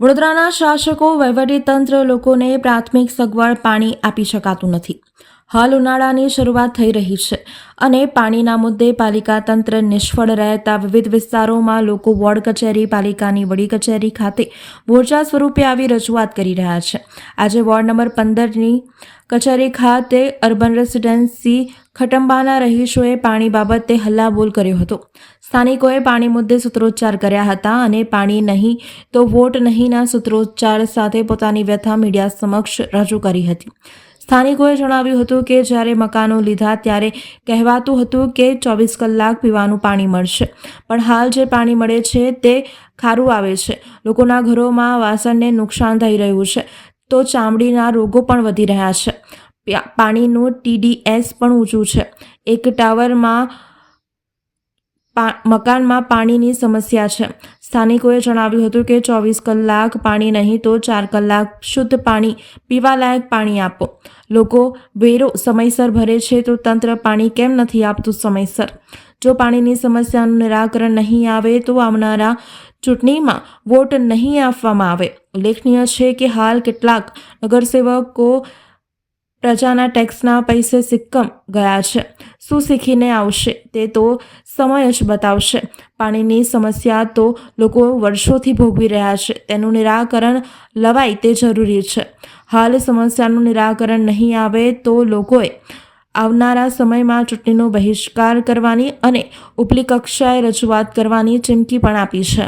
વડોદરાના શાસકો વહીવટીતંત્ર લોકોને પ્રાથમિક સગવડ પાણી આપી શકાતું નથી. હાલ ઉનાળાની શરૂઆત થઈ રહી છે અને પાણીના મુદ્દે પાલિકા તંત્ર નિષ્ફળ રહેતા વિવિધ વિસ્તારોમાં લોકો વોર્ડ કચેરી, પાલિકાની વડી કચેરી ખાતે મોરચા સ્વરૂપે આવી રજૂઆત કરી રહ્યા છે. આજે વોર્ડ નંબર પંદરની કચેરી ખાતે અર્બન રેસિડેન્સી ખટંબાના રહીશોએ પાણી બાબતે હલ્લાબોલ કર્યો હતો. સ્થાનિકોએ પાણી મુદ્દે સૂત્રોચ્ચાર કર્યા હતા અને પાણી નહીં તો વોટ નહીંના સૂત્રોચ્ચાર સાથે પોતાની વ્યથા મીડિયા સમક્ષ રજૂ કરી હતી. સ્થાનિકોએ જણાવ્યું હતું કે જ્યારે મકાનો લીધા ત્યારે કહેવાતું હતું કે ચોવીસ કલાક પીવાનું પાણી મળશે. પણ હાલ જે પાણી મળે છે તે ખારું આવે છે. લોકોના ઘરોમાં વાસણને નુકસાન થઈ રહ્યું છે. તો ચામડીના રોગો પણ વધી રહ્યા છે. પાણીનું ટીડીએસ પણ ઊંચું છે. એક ટાવરમાં મકાનમાં પાણીની સમસ્યા છે. સ્થાનિકોએ જણાવ્યું હતું કે ચોવીસ કલાક પાણી નહીં તો ચાર કલાક શુદ્ધ પાણી પીવાલાયક પાણી આપો. લોકો વેરો સમયસર ભરે છે તો તંત્ર પાણી કેમ નથી આપતું સમયસર? જો પાણીની સમસ્યાનું નિરાકરણ નહીં આવે તો આવનારા ચૂંટણીમાં વોટ નહીં આપવામાં આવે. ઉલ્લેખનીય છે કે હાલ કેટલાક નગરસેવકો પ્રજાના ટેક્સના પૈસે સિક્કમ ગયા છે. શું શીખીને આવશે તે તો સમય જ બતાવશે. પાણીની સમસ્યા તો લોકો વર્ષોથી ભોગવી રહ્યા છે. તેનું નિરાકરણ લવાય તે જરૂરી છે. હાલ સમસ્યાનું નિરાકરણ નહીં આવે તો લોકોએ આવનારા સમયમાં ચૂંટણીનો બહિષ્કાર કરવાની અને ઉપલી કક્ષાએ રજૂઆત કરવાની ચીમકી પણ આપી છે.